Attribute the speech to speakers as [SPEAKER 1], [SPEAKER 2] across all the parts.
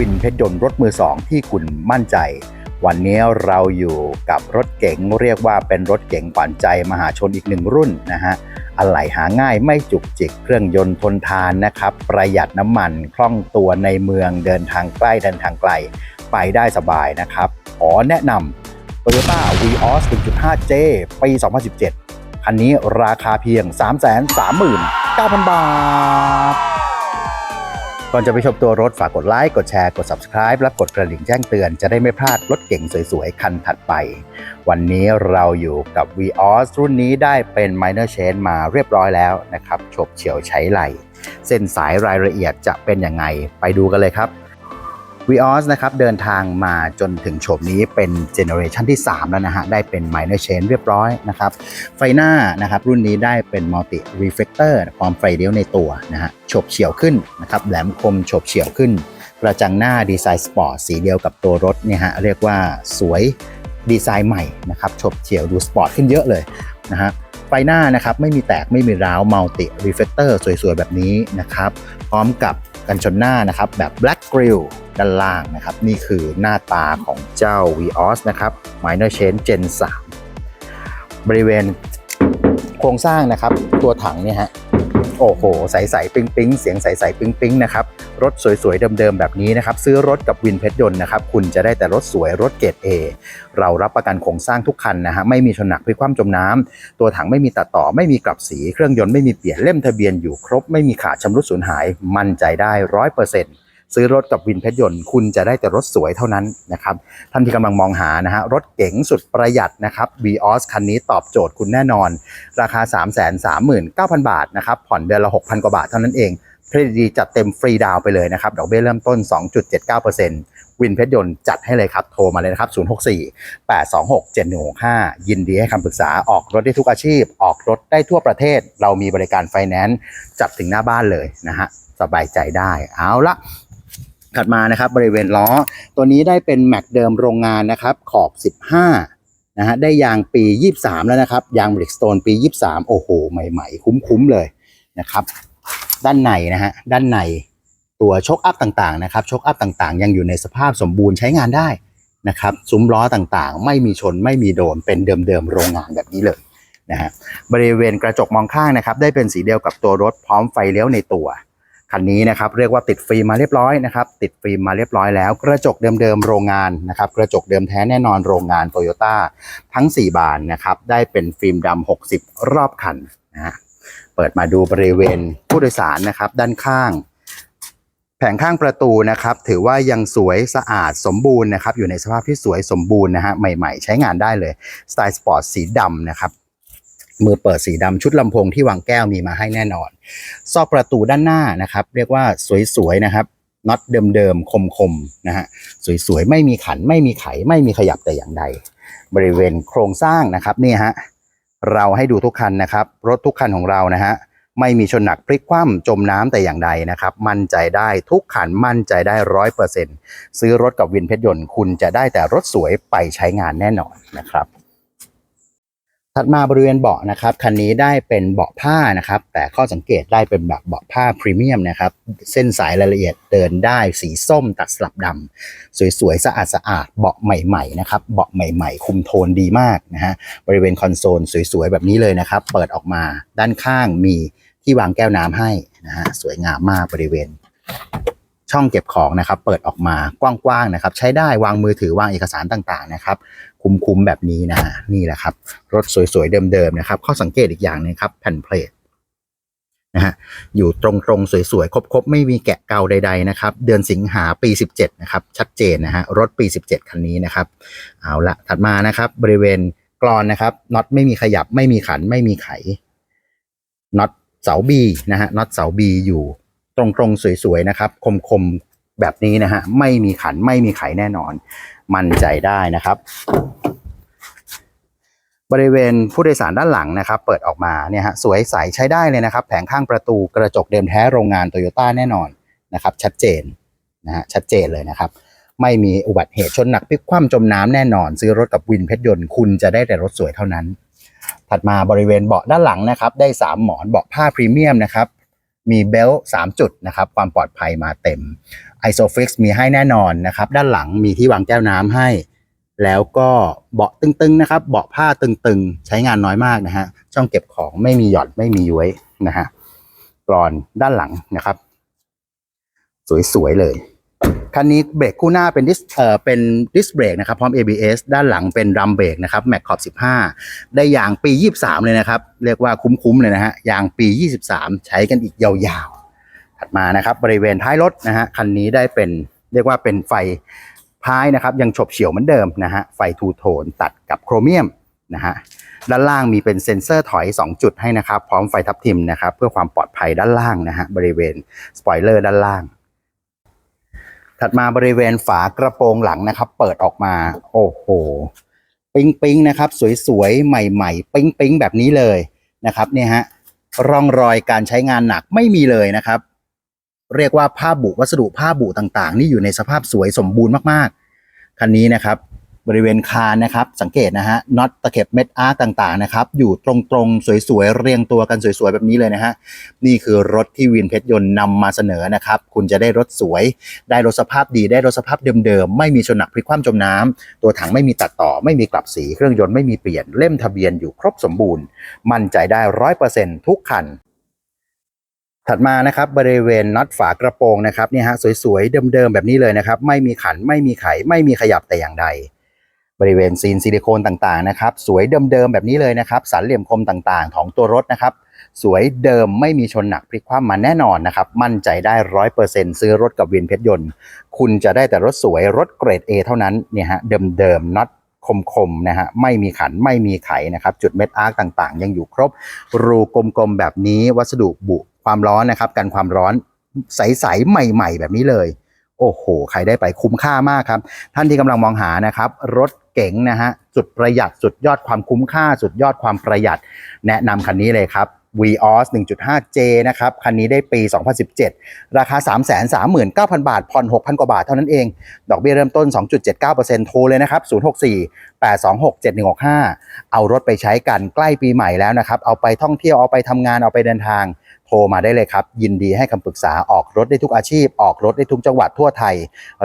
[SPEAKER 1] วินเพชรยนต์รถมือสองที่คุณมั่นใจ วันนี้เราอยู่กับรถเก๋งเรียกว่าเป็นรถเก๋งปั่นใจมหาชนอีกหนึ่งรุ่นนะฮะอะไหล่หาง่ายไม่จุกจิกเครื่องยนต์ทนทานนะครับ ประหยัดน้ำมันคล่องตัวในเมืองเดินทางใกล้เดินทางไกล ไปได้สบายนะครับ ขอแนะนำ Toyota Vios 1.5J ปี 2017 คันนี้ราคาเพียง 339,000 บาท ก่อนจะไปชมตัวรถฝากกดไลค์ กดแชร์ กด Subscribe และกดกระดิ่งแจ้งเตือนจะได้ไม่พลาดรถเก่งสวยๆ คันถัดไป วันนี้เราอยู่กับ v อ s รุ่นนี้ได้เป็น Minor Change มาเรียบร้อยแล้วนะครับฉบเฉียวใช้ไหล เส้นสายรายละเอียดจะเป็นยังไงไปดูกันเลยครับ Vios นะครับเดินทางมาจนถึงโฉมนี้เป็นเจเนอเรชันที่ 3 แล้วนะฮะ ได้เป็น Minor Change เรียบร้อยนะครับ ไฟหน้านะครับรุ่นนี้ได้เป็น Multi Reflector ความไฟเลี้ยวในตัวนะฮะโฉบเฉี่ยวขึ้นนะครับแหลมคมโฉบเฉี่ยวขึ้น กระจังหน้าดีไซน์สปอร์ตสีเดียวกับตัวรถเนี่ยฮะเรียกว่าสวยดีไซน์ใหม่นะครับโฉบเฉี่ยวดูสปอร์ตขึ้นเยอะเลยนะฮะไฟหน้านะครับไม่มีแตกไม่มีร้าว Multi Reflector สวยๆ แบบนี้นะครับพร้อมกับ กันชนหน้านะครับแบบ Black Grill ด้านล่างนะครับ นี่คือหน้าตาของเจ้า Vios นะครับ Minor Change Gen 3 บริเวณโครงสร้างนะครับ ตัวถังเนี่ยฮะ โอ้โห ใสๆปิ๊งปิ๊งๆเสียงใสๆปิ๊งปิ๊งๆนะครับ รถสวยๆ เดิมๆ แบบนี้นะครับ ซื้อรถกับวินเพชรยนต์นะครับ คุณจะได้แต่รถสวยรถเกรด A เรารับประกันโครงสร้างทุกคันนะฮะ ไม่มีชนหนักพิความจมน้ำตัวถังไม่มีตัดต่อ ไม่มีกลับสี เครื่องยนต์ไม่มีเปลี่ยน เล่มทะเบียนอยู่ครบ ไม่มีขาดชำรุดสูญหาย มั่นใจได้ร้อยเปอร์เซ็นต์ ซื้อรถกับวินเพชรยนต์คุณจะได้แต่รถสวยเท่านั้นนะครับ ท่านที่กำลังมองหานะฮะรถเก๋งสุดประหยัดนะครับ Vios คันนี้ตอบโจทย์คุณแน่นอน ราคา 339,000 บาทนะครับ ผ่อนเดือนละ 6,000 กว่าบาทเท่านั้นเองเครดิตดีจัดเต็มฟรีดาวไปเลยนะครับ ดอกเบี้ยเริ่มต้น 2.79%วินเพชรยนต์จัดให้เลยครับ โทรมาเลยนะครับ 064 826 7165 ยินดีให้คำปรึกษา ออกรถได้ทุกอาชีพ ออกรถได้ทั่วประเทศ เรามีบริการไฟแนนซ์จัดถึงหน้าบ้านเลยนะฮะ สบายใจได้ เอาละ ถัดมานะครับบริเวณล้อ ตัวนี้ได้เป็นแม็กเดิมโรงงานนะครับขอบ 15นะฮะได้ยางปี 23 แล้วนะครับ ยางบริกสโตนปี 23 โอ้โห ใหม่ๆ คุ้มๆเลยนะครับ ด้านในนะฮะด้านในตัวโชคอัพต่างๆนะครับโชคอัพต่างๆ ยังอยู่ในสภาพสมบูรณ์ใช้งานได้นะครับซุ้มล้อต่างๆ ไม่มีชนไม่มีโดนเป็นเดิมๆโรงงานแบบนี้เลยนะฮะบริเวณกระจกมองข้างนะครับ ได้เป็นสีเดียวกับตัวรถพร้อมไฟเลี้ยวในตัว คันนี้นะครับเรียกว่าติดฟิล์มมาเรียบร้อยนะครับติดฟิล์มมาเรียบร้อยแล้วกระจกเดิมๆโรงงานนะครับกระจกเดิมแท้แน่นอนโรงงานโตโยต้าทั้ง 4 บานนะครับได้เป็นฟิล์มดำ60 รอบคันนะฮะเปิดมาดูบริเวณผู้โดยสารนะครับด้านข้าง แผงข้างประตูนะครับถือว่ายังสวยสะอาดสมบูรณ์นะครับอยู่ในสภาพที่สวยสมบูรณ์นะฮะใหม่ๆ ใช้งานได้เลยสไตล์สปอร์ตสีดำนะครับ มือเปิดสีดำชุดลำโพงที่วางแก้วมีมาให้แน่นอน ซอกประตูด้านหน้านะครับ เรียกว่าสวยๆนะครับน็อตเดิมๆคมๆนะฮะสวยๆไม่มีขันไม่มีไขไม่มีขยับแต่อย่างใด บริเวณโครงสร้างนะครับนี่ฮะเราให้ดูทุกคันนะครับ รถทุกคันของเรานะฮะไม่มีชนหนักพลิกคว่ำจมน้ำแต่อย่างใดนะครับ มั่นใจได้ทุกคันมั่นใจได้ร้อยเปอร์เซ็นต์ซื้อรถกับวินเพชรยนต์คุณจะได้แต่รถสวยไปใช้งานแน่นอนนะครับ ถัดมาบริเวณเบาะนะครับคันนี้ได้เป็นเบาะผ้านะครับแต่ข้อสังเกตได้เป็นแบบเบาะผ้าพรีเมียมนะครับเส้นสายรายละเอียดเดินได้สีส้มตัดสลับดำสวยๆ สะอาดสะอาดๆเบาะใหม่ๆนะครับเบาะใหม่ๆ คุมโทนดีมากนะฮะบริเวณคอนโซลสวยๆ แบบนี้เลยนะครับเปิดออกมาด้านข้างมีที่วางแก้วน้ำให้นะฮะสวยงามมากบริเวณ ช่องเก็บของนะครับ เปิดออกมากว้างๆนะครับ ใช้ได้วางมือถือวางเอกสารต่างๆนะครับ คุ้มๆแบบนี้นะฮะนี่แหละครับ รถสวยๆเดิมๆนะครับ ข้อสังเกตอีกอย่างนึงครับ แผ่นเพลทนะฮะอยู่ตรงๆ สวยๆ ครบๆ ไม่มีแกะเกาใดๆนะครับ เดือนสิงหาปี 17 นะครับ ชัดเจนนะฮะรถปี 17 คันนี้นะครับ เอาละถัดมานะครับ บริเวณกรอนนะครับน็อตไม่มีขยับไม่มีขันไม่มีไขน็อตเสาบีนะฮะน็อตเสาบีอยู่ ตรงๆ สวยๆ นะครับคมๆ แบบนี้นะฮะไม่มีขันไม่มีไขแน่นอน มั่นใจได้นะครับ บริเวณผู้โดยสารด้านหลังนะครับ เปิดออกมาเนี่ยฮะสวยใสใช้ได้เลยนะครับ แผงข้างประตูกระจกเดิมแท้โรงงานโตโยต้าแน่นอนนะครับ ชัดเจนนะฮะชัดเจนเลยนะครับ ไม่มีอุบัติเหตุชนหนักพลิกคว่ำจมน้ำแน่นอน ซื้อรถกับวินเพชรยนต์คุณจะได้แต่รถสวยเท่านั้น ถัดมาบริเวณเบาะด้านหลังนะครับ ได้ 3 หมอนเบาะผ้าพรีเมียมนะครับ มีเบลต์3จุดนะครับความปลอดภัยมาเต็ม Isofix มีให้แน่นอนนะครับ ด้านหลังมีที่วางแก้วน้ำให้ แล้วก็เบาะตึงๆนะครับ เบาะผ้าตึงๆ ใช้งานน้อยมากนะฮะช่องเก็บของไม่มีหย่อนไม่มีย้วยนะฮะกรอนด้านหลังนะครับ สวยๆเลย คันนี้เบรกคู่หน้าเป็นดิสเอ่อเป็นดิสเบรกนะครับพร้อม ABS ด้านหลังเป็นรัมเบรกนะครับแม็กขอบ 15 ได้ยางปี 23 เลยนะครับ เรียกว่าคุ้มๆเลยนะฮะยางปี 23 ใช้กันอีกยาวๆ ถัดมานะครับบริเวณท้ายรถนะฮะคันนี้ได้เป็นเรียกว่าเป็นไฟท้ายนะครับยังฉบเฉี่ยวเหมือนเดิมนะฮะไฟทูโทนตัดกับโครเมียมนะฮะด้านล่างมีเป็นเซ็นเซอร์ถอย 2 จุดให้นะครับ พร้อมไฟทับทิมนะครับ เพื่อความปลอดภัยด้านล่างนะฮะบริเวณสปอยเลอร์ด้านล่าง ถัดมาบริเวณฝากระโปรงหลังนะครับ เปิดออกมา โอ้โห ปิงปิงนะครับ สวยๆ ใหม่ๆ ปิงปิงแบบนี้เลยนะครับเนี่ยฮะร่องรอยการใช้งานหนักไม่มีเลยนะครับ เรียกว่าผ้าบุวัสดุผ้าบุต่างๆ นี่อยู่ในสภาพสวยสมบูรณ์มากๆ คันนี้นะครับ บริเวณคานนะครับ สังเกตนะฮะน็อตตะเข็บเม็ดอาร์ต่างๆนะครับ อยู่ตรงๆ สวยๆ เรียงตัวกันสวยๆ แบบนี้เลยนะฮะ นี่คือรถที่วินเพชรยนต์นำมาเสนอนะครับ คุณจะได้รถสวย ได้รถสภาพดีได้รถสภาพเดิมๆ ไม่มีชนหนักพลิกคว่ำจมน้ำตัวถังไม่มีตัดต่อ ไม่มีกลับสีเครื่องยนต์ไม่มีเปลี่ยนเล่มทะเบียนอยู่ครบสมบูรณ์ มั่นใจได้ร้อยเปอร์เซ็นต์ทุกคันถัดมานะครับบริเวณน็อตฝากระโปรงนะครับเนี่ยฮะสวยๆเดิมๆแบบนี้เลยนะครับ ไม่มีขันไม่มีไขไม่มีขยับแต่อย่างใด บริเวณซีนซิลิโคนต่างๆนะครับสวยเดิมๆแบบนี้เลยนะครับสันเหลี่ยมคมต่างๆ ของตัวรถนะครับสวยเดิมไม่มีชนหนักพลิกคว่ำมาแน่นอนนะครับ มั่นใจได้ร้อยเปอร์เซ็นซื้อรถกับวินเพชรยนต์ คุณจะได้แต่รถสวยรถเกรด A เท่านั้นเนี่ยฮะเดิมๆน็อตคมๆนะฮะไม่มีขันไม่มีไขนะครับ จุดเม็ดอาร์กต่างๆ ยังอยู่ครบ รูกลมๆแบบนี้วัสดุบุความร้อนนะครับกันความร้อนใสๆใหม่ ๆ แบบนี้เลย โอ้โห ใครได้ไปคุ้มค่ามากครับ ท่านที่กำลังมองหานะครับ รถ เก๋งนะฮะสุดประหยัดสุดยอดความคุ้มค่า สุดยอดความประหยัด แนะนำคันนี้เลยครับ Vios 1.5J นะครับ คันนี้ได้ปี 2017 ราคา 339,000 บาท ผ่อน 6,000 กว่าบาทเท่านั้นเอง ดอกเบี้ยเริ่มต้น 2.79%โทรเลยนะครับ 064 826 7165 เอารถไปใช้กันใกล้ปีใหม่แล้วนะครับ เอาไปท่องเที่ยว เอาไปทำงาน เอาไปเดินทาง โทรมาได้เลยครับ ยินดีให้คำปรึกษาออกรถได้ทุกอาชีพ ออกรถได้ทุกจังหวัดทั่วไทย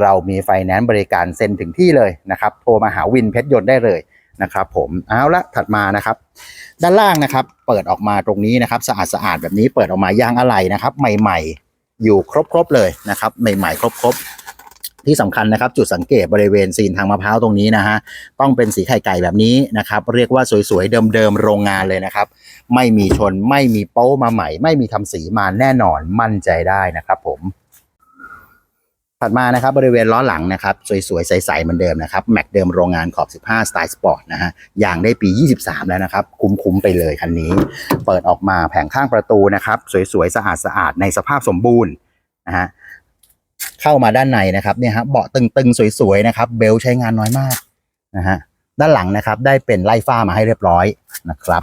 [SPEAKER 1] เรามีไฟแนนซ์บริการเซ็นถึงที่เลยนะครับ โทรมาหาวินเพชรยนต์ได้เลย นะครับผมเอาละถัดมานะครับ ด้านล่างนะครับ เปิดออกมาตรงนี้นะครับ สะอาดสะอาดแบบนี้เปิดออกมายางอะไหล่นะครับ ใหม่ ๆ อยู่ครบๆเลยนะครับ ใหม่ ๆ ครบๆที่สำคัญนะครับ จุดสังเกตบริเวณซีนทางมะพร้าวตรงนี้นะฮะต้องเป็นสีไข่ไก่แบบนี้นะครับ เรียกว่าสวยๆเดิมๆโรงงานเลยนะครับ ไม่มีชนไม่มีโป๊มาใหม่ ไม่มีทำสีมาแน่นอนมั่นใจได้นะครับ ผม ถัดมานะครับบริเวณล้อหลังนะครับสวยๆ ใสๆเหมือนเดิมนะครับแม็กเดิมโรงงานขอบ 15 สไตล์สปอร์ตนะฮะยางได้ปี 23 แล้วนะครับ คุ้มๆ ไปเลยคันนี้ เปิดออกมาแผงข้างประตูนะครับสวยๆ สะอาดๆ ในสภาพสมบูรณ์นะฮะเข้ามาด้านในนะครับเนี่ยฮะเบาะตึงๆ สวยๆ นะครับ เบลใช้งานน้อยมากนะฮะด้านหลังนะครับได้เป็นไล่ฟ้ามาให้เรียบร้อยนะครับ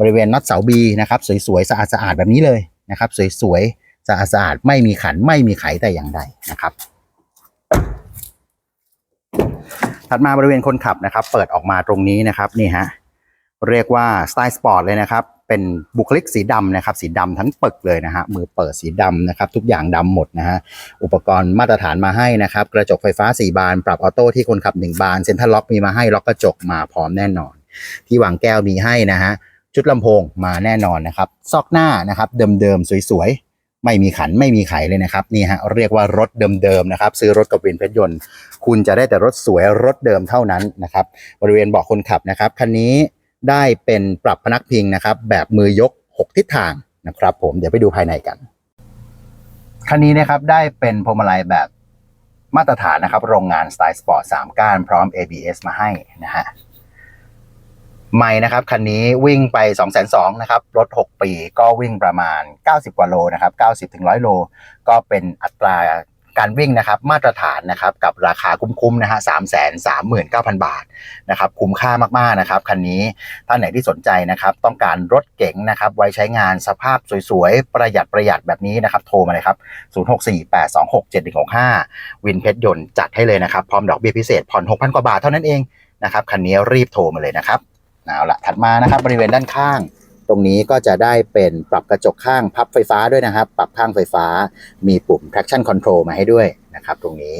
[SPEAKER 1] บริเวณน็อตเสาบีนะครับสวยๆ สะอาดๆ แบบนี้เลยนะครับสวยๆ สะอาดๆไม่มีขันไม่มีไขแต่อย่างใดนะครับ ถัดมาบริเวณคนขับนะครับ เปิดออกมาตรงนี้นะครับนี่ฮะเรียกว่าสไตล์สปอร์ตเลยนะครับ เป็นบุคลิกสีดำนะครับ สีดำทั้งปึกเลยนะฮะมือเปิดสีดำนะครับ ทุกอย่างดำหมดนะฮะอุปกรณ์มาตรฐานมาให้นะครับ กระจกไฟฟ้า 4 บาน ปรับออโต้ที่คนขับ 1 บานเซ็นทรัลล็อกมีมาให้ล็อกกระจกมาพร้อมแน่นอน ที่วางแก้วมีให้นะฮะชุดลำโพงมาแน่นอนนะครับ ซอกหน้านะครับ เดิมๆสวยๆ ไม่มีขันไม่มีไขเลยนะครับนี่ฮะเรียกว่ารถเดิมๆนะครับ ซื้อรถกับวินเพชรยนต์ คุณจะได้แต่รถสวยรถเดิมเท่านั้นนะครับ บริเวณเบาะคนขับนะครับคันนี้ได้เป็นปรับพนักพิงนะครับ แบบมือยก 6 ทิศทางนะครับ ผมเดี๋ยวไปดูภายในกันคันนี้นะครับได้เป็นพวงมาลัยแบบมาตรฐานนะครับ โรงงานสไตล์สปอร์ต3ก้านพร้อม ABS มาให้นะฮะ ไม่นะครับคันนี้วิ่งไป 2 2 0 0 0นะครับรถ 6 ปีก็วิ่งประมาณ 90 กว่าโลนะครับ90ถึง100 โล ก็เป็นอัตราการวิ่งนะครับมาตรฐานนะครับกับราคาคุ้มๆนะฮะ3 3 9 0 0 0บาทนะครับคุ้มค่ามากๆนะครับคันนี้ท่านไหนที่สนใจนะครับต้องการรถเก๋งนะครับไว้ใช้งานสภาพสวยๆ ประหยัดประหยัดแบบนี้นะครับโทรมาเลยครับ0648267165วินเพชรยนต์จัดให้เลยนะครับพร้อมดอกเบี้ยพิเศษผ่อน6,000กว่าบาทเท่านั้นเองนะครับคันนี้รีบโทรมาเลยนะครับ เอาละถัดมานะครับบริเวณด้านข้าง ตรงนี้ก็จะได้เป็นปรับกระจกข้างพับไฟฟ้าด้วยนะครับ ปรับข้างไฟฟ้ามีปุ่ม traction control มาให้ด้วยนะครับ ตรงนี้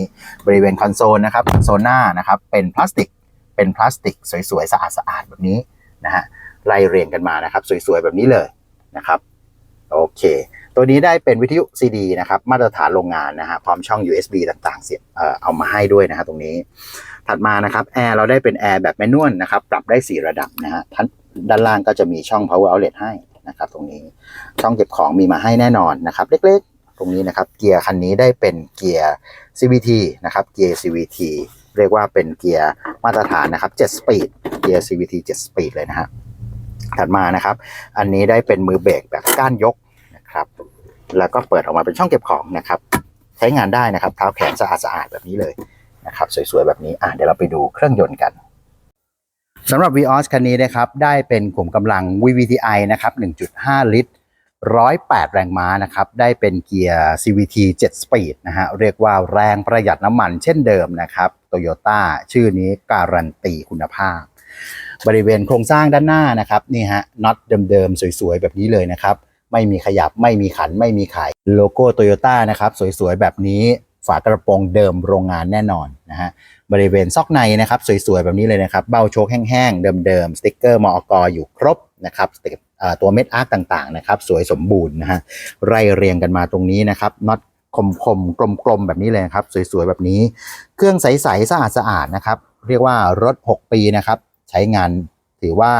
[SPEAKER 1] บริเวณคอนโซลนะครับคอนโซลหน้านะครับเป็นพลาสติก เป็นพลาสติกสวยๆสะอาดๆแบบนี้นะฮะไล่เรียงกันมานะครับ สวยๆแบบนี้เลยนะครับโอเคตัวนี้ได้เป็นวิทยุ CD นะครับ มาตรฐานโรงงานนะฮะพร้อมช่อง USB ต่างๆ เสียบเอ่อเอามาให้ด้วยนะฮะตรงนี้ ถัดมานะครับแอร์เราได้เป็นแอร์แบบแมนนวลนะครับปรับได้ 4 ระดับนะฮะด้านล่างก็จะมีช่อง power outlet ให้นะครับตรงนี้ช่องเก็บของมีมาให้แน่นอนนะครับ เล็กๆ ตรงนี้นะครับเกียร์คันนี้ได้เป็นเกียร์ CVT นะครับเกียร์ CVT เรียกว่าเป็นเกียร์มาตรฐานนะครับ7 speed เกียร์ CVT 7 speed เลยนะฮะถัดมานะครับ อันนี้ได้เป็นมือเบรกแบบก้านยกนะครับ แล้วก็เปิดออกมาเป็นช่องเก็บของนะครับ ใช้งานได้นะครับเท้าแขนสะอาดๆแบบนี้เลย นะครับสวยๆแบบนี้อะเดี๋ยวเราไปดูเครื่องยนต์กันสำหรับ Vios คันนี้นะครับได้เป็นกลุ่มกำลัง VVTi นะครับ 1.5 ลิตร 108 แรงม้านะครับ ได้เป็นเกียร์ CVT 7 Speed นะฮะ เรียกว่าแรงประหยัดน้ำมันเช่นเดิมนะครับ Toyota ชื่อนี้การันตีคุณภาพ บริเวณโครงสร้างด้านหน้านะครับ นี่ฮะน็อตเดิมๆ สวยๆ แบบนี้เลยนะครับ ไม่มีขยับไม่มีขันไม่มีไข โลโก้โตโยต้านะครับ สวยๆ แบบนี้ ฝากระโปรงเดิมโรงงานแน่นอนนะฮะบริเวณซอกในนะครับสวยๆแบบนี้เลยนะครับเบ้าโชคแห้งๆเดิมๆสติ๊กเกอร์มอกอยู่ครบนะครับตัวเม็ดอาร์คต่างๆนะครับสวยสมบูรณ์นะฮะไล่เรียงกันมาตรงนี้นะครับน็อตคมๆกลมๆแบบนี้เลยครับสวยๆแบบนี้ เครื่องใสๆสะอาดๆนะครับ เรียกว่ารถ 6 ปีนะครับ ใช้งานถือว่า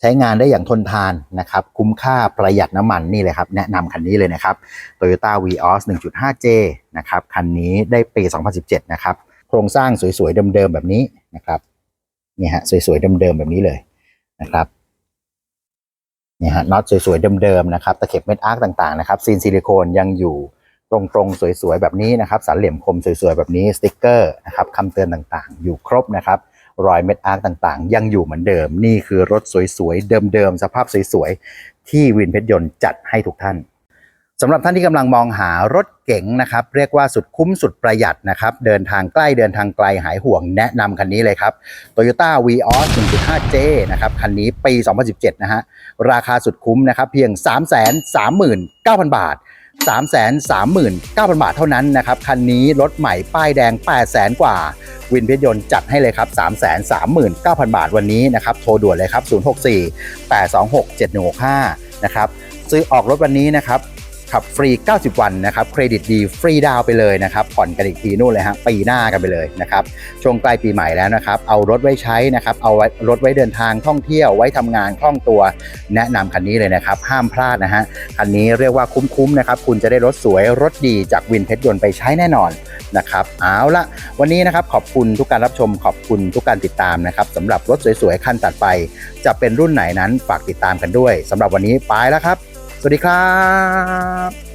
[SPEAKER 1] ใช้งานได้อย่างทนทานนะครับ คุ้มค่าประหยัดน้ำมันนี่เลยครับ แนะนำคันนี้เลยนะครับ Toyota Vios 1.5J นะครับ คันนี้ได้ปี 2017 นะครับ โครงสร้างสวยๆ เดิมๆ แบบนี้นะครับนี่ฮะสวยๆ เดิมๆ แบบนี้เลยนะครับนี่ฮะน็อตสวยๆ เดิมๆ นะครับ ตะเข็บเม็ดอาร์คต่างๆ นะครับ ซีนซิลิโคนยังอยู่ตรงๆ สวยๆ แบบนี้นะครับ สันเหลี่ยมคมสวยๆ แบบนี้ สติ๊กเกอร์นะครับคำเตือนต่างๆ อยู่ครบนะครับ รอยเม็ดอาร์คต่างๆ ยังอยู่เหมือนเดิม นี่คือรถสวยๆ เดิมๆ สภาพสวยๆ ที่วินเพชรยนต์จัดให้ทุกท่านสำหรับท่านที่กำลังมองหารถเก๋งนะครับ เรียกว่าสุดคุ้มสุดประหยัดนะครับ เดินทางใกล้เดินทางไกลหายห่วงแนะนำคันนี้เลยครับ Toyota Vios 1.5J นะครับ คันนี้ปี 2017 นะฮะ ราคาสุดคุ้มนะครับ เพียง 339,000 บาท 339,000 บาทเท่านั้นนะครับ คันนี้รถใหม่ป้ายแดง 800,000 กว่า วินเพชรยนต์จัดให้เลยครับ 339,000 บาทวันนี้นะครับ โทรด่วนเลยครับ 064 826 7165 นะครับ ซื้อออกรถวันนี้นะครับ ขับฟรี 90 วันนะครับ เครดิตดีฟรีดาวน์ไปเลยนะครับ ผ่อนกันอีกทีนู่นเลยฮะปีหน้ากันไปเลยนะครับ ช่วงใกล้ปีใหม่แล้วนะครับ เอารถไว้ใช้นะครับ เอารถไว้เดินทางท่องเที่ยวไว้ทำงานคล่องตัว แนะนำคันนี้เลยนะครับ ห้ามพลาดนะฮะ คันนี้เรียกว่าคุ้มๆนะครับ คุณจะได้รถสวยรถดีจากวินเพชรยนต์ไปใช้แน่นอนนะครับ เอาละวันนี้นะครับขอบคุณทุกการรับชมขอบคุณทุกการติดตามนะครับสำหรับรถสวยๆคันตัดไป จะเป็นรุ่นไหนนั้นฝากติดตามกันด้วยสำหรับวันนี้ไปแล้วครับ สวัสดีครับ